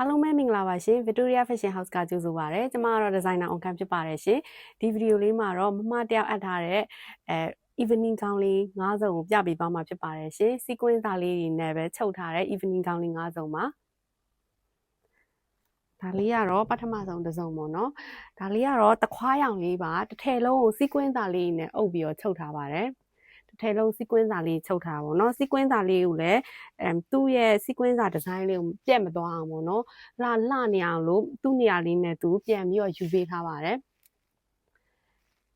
အားလုံးပဲမင်္ဂလာပါရှင် Victoria Fashion House ကကြိုဆိုပါရစေ။ကျွန်မကတော့ designer on cam ဖြစ်ပါတယ်ရှင်။ဒီဗီဒီယိုလေးမှာတော့မမတယောက်အပ်ထားတဲ့အဲ evening gown လေး၅စုံကိုပြပေးသွားမှာဖြစ်ပါတယ်ရှင်။ sequence သားလေးတွေနဲ့ပဲချုပ်ထားတဲ့ evening gown လေး၅စုံပါ။ဒါလေးကတော့ပထမဆုံးတစ်စုံပေါ့နော်။ဒါလေးကတော့တခွားရောင်လေးပါ။တစ်ထည်လုံးကို sequence သားလေးနဲ့အုပ်ပြီးတော့ချုပ်ထားပါတယ်။တစ် ထည်လုံး sequence သားလေးချုပ်ထားပါတော့နော် sequence သားလေးကိုလည်းအဲသူ့ရဲ့ sequence သား design လေးကိုပြတ်မသွားအောင်ပေါ့နော်လှလှနေအောင်လို့သူ့နေရာလေးနဲ့သူပြန်ပြီးတော့ယူပေးထားပါတယ်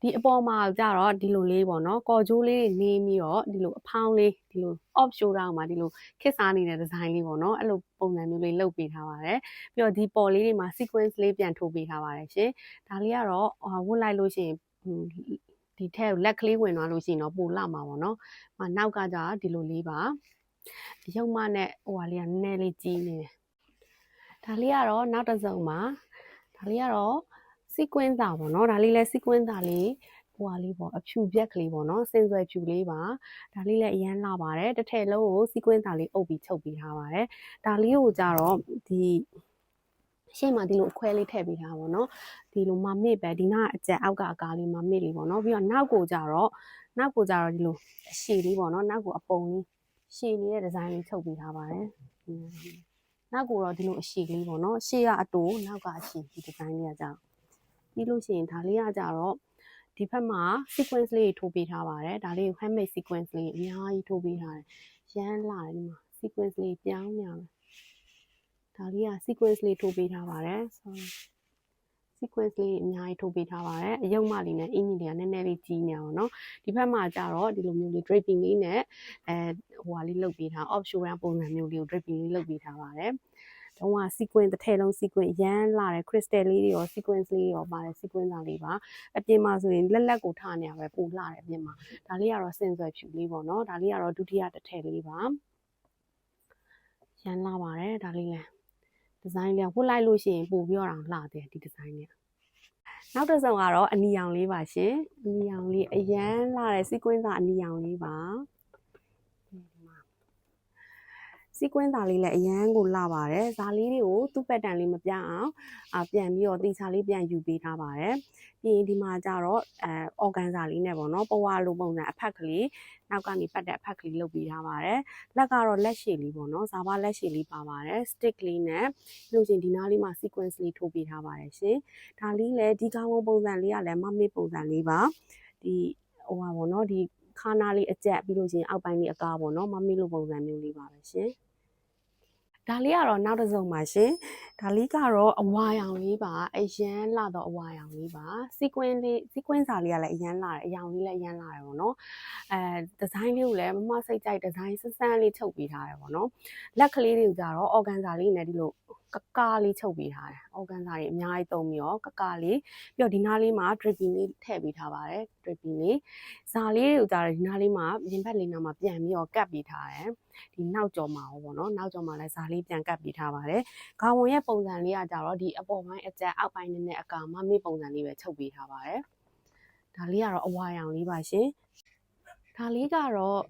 ဒီအပေါ်မှာကြတော့ဒီလိုလေးပေါ့နော်ကော်ကျိုးလေးနေပြီးတော့ဒီလိုအဖောင်းလေးဒီလို off shoulder မှာဒီလိုခစ်စားနေတဲ့ design လေးပေါ့နော်အဲ့လိုပုံစံမျိုးလေးလုပ်ပေးထားပါတယ်ပြီးတော့ဒီပေါ်လေးတွေမှာ sequence လေးပြန်ထိုးပေးထားပါတယ်ရှင်ဒါလေးကတော့ဝတ်လိုက်လို့ရှိရင် ဒီထက်လက်ကလေးဝင်သွားလို့ရှိရင်တော့ပိုလှမှာပေါ့နော်။မနောက်ကကြဒီလိုလေးပါ။ရုပ်မနဲ့ဟိုဟာလေးကနည်းနည်းလေးကြီးနေတယ်။ဒါလေးကတော့နောက်တစ်စုံပါ။ဒါလေးကတော့ sequence တာပေါ့နော်။ဒါလေးလဲ sequence တာလေးဟိုဟာလေးပေါ့အဖြူပြက်ကလေးပေါ့နော်စင်စွယ်ဖြူလေးပါဒါလေးလည်းအရန်လာပါတယ်တစ်ထည်လုံးကို sequence တာလေးအုပ်ပြီးချုပ်ပေးထားပါတယ်ဒါလေးကိုကြတော့ဒီ ရှေ့မှာဒီလိုအခွဲလေးထည့်ပေးထားပါတော့ဒီလိုမမစ်ပဲဒီနားအကျက်အောက်ကအကားလေးမမစ်လေးပေါ့နော်ပြီးတော့နောက်ကိုကြတော့နောက်ကိုကြတော့ဒီလိုအရှည်လေးပေါ့နော်နောက်ကိုအပုံလေးရှည်နေတဲ့ဒီဇိုင်းလေးချုပ်ပေးထားပါတယ်နောက်ကိုတော့ဒီလိုအရှည်လေးပေါ့နော်ရှေ့ကအတူနောက်ကအရှည်ဒီဒီဇိုင်းလေးကကြတော့ပြီးလို့ရှိရင်ဒါလေးကကြတော့ဒီဘက်မှာ sequence လေးထိုးပေးထားပါတယ်ဒါလေးကို handmade sequence လေးအများကြီးထိုးပေးထားတယ်ရမ်းလာတယ်ဒီမှာ sequence လေးပြောင်းများတယ် ဒါလေးက sequence လေးထိုးပေးထားပါတယ် sorry sequence လေးအများကြီးထိုးပေးထားပါတယ်အယုံမလေးနဲ့အင်ဂျင်တွေကနည်းနည်းလေးကြီးနေအောင်နော်ဒီဘက်မှာကျတော့ဒီလိုမျိုးလေး draping လေးနဲ့အဲဟိုဟာလေးလုပ်ပေးထား off shoulder ပုံစံမျိုးလေးကို draping လေးလုပ်ပေးထားပါတယ်တော့က sequence တစ်ထည်လုံး sequence ရမ်းလာတဲ့ crystal လေးတွေရော sequence လေးရောပါတယ် sequence သားလေးပါအပြင်မှာဆိုရင်လက်လက်ကိုထားနေရပဲပိုလှတယ်အပြင်မှာဒါလေးကတော့စင်စွယ်ဖြူလေးပေါ့နော်ဒါလေးကတော့ဒုတိယတစ်ထည်လေးပါရမ်းလာပါတယ်ဒါလေးလည်း ဒီဇိုင်းလေးဝတ်လိုက်လို့ရှိရင်ပို့ပြီးတော့လှတယ်ဒီဒီဇိုင်းလေးနောက်တစ်စုံကတော့အနီရောင်လေးပါရှင်အနီရောင်လေးအရန်လာတဲ့ sequence အနီရောင်လေးပါ စီကွင်းသားလေးလည်းအရန်ကိုလှပါတယ်။ဇာလေးတွေကိုသူ့ပက်တန်လေးမပြအောင်အပြန်ပြီးတော့တေချာလေးပြန်ယူပေးထားပါတယ်။ပြီးရင်ဒီမှာကျတော့အဲအော်ဂန်ဇာလေးနဲ့ပေါ့နော်ပဝါလိုပုံစံအဖက်ကလေးနောက်ကနေပတ်တဲ့အဖက်ကလေးလုပ်ပေးထားပါတယ်။လက်ကတော့လက်ရှည်လေးပေါ့နော်။ဇာဘာလက်ရှည်လေးပါပါတယ်။ stick လေးနဲ့လို့ချင်းဒီနားလေးမှာ sequence လေးထိုးပေးထားပါတယ်ရှင်။ဒါလေးလည်းဒီကောင်းပုံစံလေးကလည်းမမေ့ပုံစံလေးပါ။ဒီဟိုပါပေါ့နော်ဒီခါနာလေးအကျက်ပြီးလို့ချင်းအောက်ပိုင်းလေးအကားပေါ့နော်မမေ့လိုပုံစံမျိုးလေးပါပဲရှင်။ ဒါလေးကတော့နောက်တစ်စုံပါရှင်ဒါလေးကတော့အဝါရောင်လေးပါအရန်လာတော့အဝါရောင်လေးပါ sequence လေး sequence စာလေးကလည်းအရန်လာတယ်အရောင်လေးလည်းအရန်လာတယ်ပေါ့နော်အဲဒီဇိုင်းလေးကိုလည်းမမစိတ်ကြိုက်ဒီဇိုင်းစစမ်းလေးချုပ်ပေးထားတယ်ပေါ့နော်လက်ကလေးတွေကိုကြတော့ organza လေးနဲ့ဒီလို ကကားလေးချုပ်ပေးထားတယ်။ organza တွေအများကြီးသုံးပြီးတော့ကကားလေးပြီးတော့ဒီနားလေးမှာ dripping လေးထည့်ပေးထားပါတယ်။ dripping လေးဇာလေးတွေကိုကြတော့ဒီနားလေးမှာရင်ဘတ်လေးနားမှာပြန်ပြီးတော့ကတ်ပေးထားတယ်။ဒီနောက်ကျော်မှာပေါ့နော်။နောက်ကျော်မှာလည်းဇာလေးပြန်ကတ်ပေးထားပါတယ်။ဂါဝန်ရဲ့ပုံစံလေးကကြတော့ဒီအပေါ်ပိုင်းအကျက်အောက်ပိုင်းနည်းနည်းအကာမမေ့ပုံစံလေးပဲချုပ်ပေးထားပါတယ်။ဒါလေးကတော့အဝါရောင်လေးပါရှင်။ဒါလေးကတော့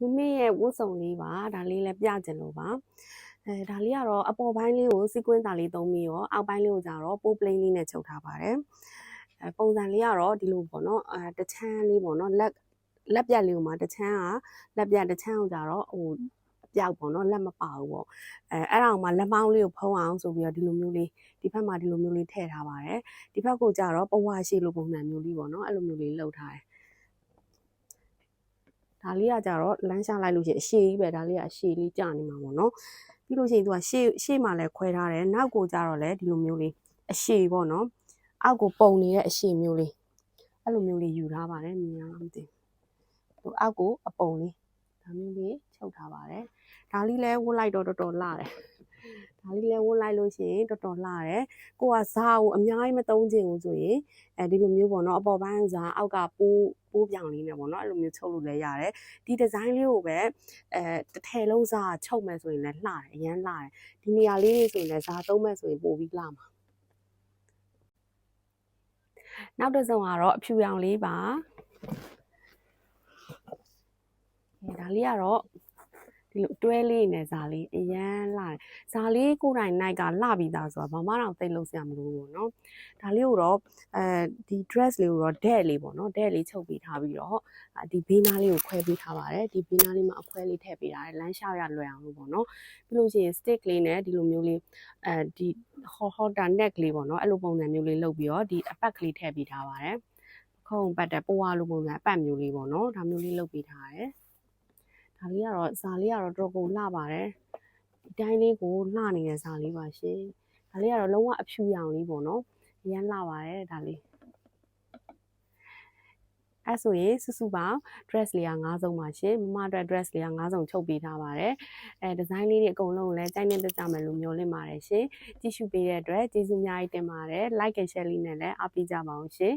မမေရဲ့ဝတ်စုံလေးပါဒါလေးလည်းပြကြလို့ပါ အဲဒါလေးကတော့အပေါ်ပိုင်းလေးကို sequence တာလေးသုံးပြီးတော့အောက်ပိုင်းလေးကိုကြတော့ pool plane လေးနဲ့ချုပ်ထားပါတယ်အဲပုံစံလေးကတော့ဒီလိုပေါ့နော်အဲတချမ်းလေးပေါ့နော်လက်လက်ပြက်လေးကိုမှတချမ်းကလက်ပြက်တချမ်းကိုကြတော့ဟိုပြောက်ပေါ့နော်လက်မပါဘူးပေါ့အဲအဲ့ဒါအောင်မှလက်မောင်းလေးကိုဖုံးအောင်ဆိုပြီးတော့ဒီလိုမျိုးလေးဒီဘက်မှာဒီလိုမျိုးလေးထည့်ထားပါတယ်ဒီဘက်ကိုကြတော့ပဝါရှိလိုပုံစံမျိုးလေးပေါ့နော်အဲ့လိုမျိုးလေးလှုပ်ထားတယ်ဒါလေးကကြတော့လမ်းရှာလိုက်လို့ရှိရင်အရှည်ကြီးပဲဒါလေးကအရှည်လေးကြာနေမှာပေါ့နော် ပြီးလို့ရှိရင်သူကရှေ့ရှေ့မှာလည်းခွဲထားတယ်နောက်ကိုကြတော့လည်းဒီလိုမျိုးလေးအရှည်ပေါ့နော်အောက်ကိုပုံနေတဲ့အရှည်မျိုးလေးအဲ့လိုမျိုးလေးယူထားပါတယ်မြင်ရလားမသိဘူးသူအောက်ကိုအပုံလေးဒါမျိုးလေးချုပ်ထားပါတယ်ဒါလေးလည်းဝတ်လိုက်တော့တော်တော်လှတယ် ဒါလေးလဲဝတ်လိုက်လို့ရှိရင်တော်တော်လှတယ်ကိုကဇာကိုအများကြီးမသုံးချင်ဘူးဆိုရင်အဲဒီလိုမျိုးပေါ့နော်အပေါ်ပိုင်းဇာအောက်ကပိုးပိုးပြောင်လေးနဲ့ပေါ့နော်အဲ့လိုမျိုးချုပ်လို့လည်းရတယ်ဒီဒီဇိုင်းလေးကိုပဲအဲတစ်ထည်လုံးဇာချုပ်မယ်ဆိုရင်လည်းလှတယ်အရန်လှတယ်ဒီနေရာလေးတွေဆိုရင်လည်းဇာသုံးမယ်ဆိုရင်ပိုပြီးလှမှာနောက်တစ်စုံကတော့အဖြူရောင်လေးပါဒါလေးကတော့ ဒီလိုအတွဲလေးနဲ့ဇာလေးအရန်လာဇာလေးကိုယ်တိုင် night ကလှပြီးသားဆိုတော့ဘာမှတော့သိလို့ဆရာမလို့ပေါ့နော်ဒါလေးကိုတော့အဲဒီ dress လေးကိုတော့ date လေးပေါ့နော် date လေးချုပ်ပြီးထားပြီးတော့ဒီဘေးနားလေးကိုခွဲပြီးထားပါတယ်ဒီဘေးနားလေးမှာအခွဲလေးထည့်ပေးထားတယ်လမ်းလျှောက်ရလွယ်အောင်လို့ပေါ့နော်ပြီးလို့ရှိရင် stick လေးနဲ့ဒီလိုမျိုးလေးအဲဒီဟောဟောတာ neck လေးပေါ့နော်အဲ့လိုပုံစံမျိုးလေးလုပ်ပြီးတော့ဒီအပတ်ကလေးထည့်ပေးထားပါတယ်ခုံပတ်တဲ့ပွားလိုပုံစံအပတ်မျိုးလေးပေါ့နော်ဒါမျိုးလေးလုပ်ပေးထားတယ် ဒါလေးကတော့ဇာလေးကတော့တော်တော်ကိုလှပါတယ်ဒီတိုင်းလေးကိုလှနေတဲ့ဇာလေးပါရှင်ဒါလေးကတော့လုံးဝအဖြူရောင်လေးပေါ့နော်အရန်လှပါတယ်ဒါလေးအဲ့ဆိုရင်စုစုပေါင်း dress လေးက9စုံပါရှင်မမအတွက် dress လေးက9စုံချုပ်ပေးထားပါတယ်အဲဒီဇိုင်းလေးတွေအကုန်လုံးကိုလည်းကြိုက်နေတတ်ကြမယ်လို့မျှော်လင့်ပါတယ်ရှင်ကြည့်ရှုပေးတဲ့အတွက်ကျေးဇူးအများကြီးတင်ပါတယ် like and share လေးနဲ့လည်းအားပေးကြပါအောင်ရှင်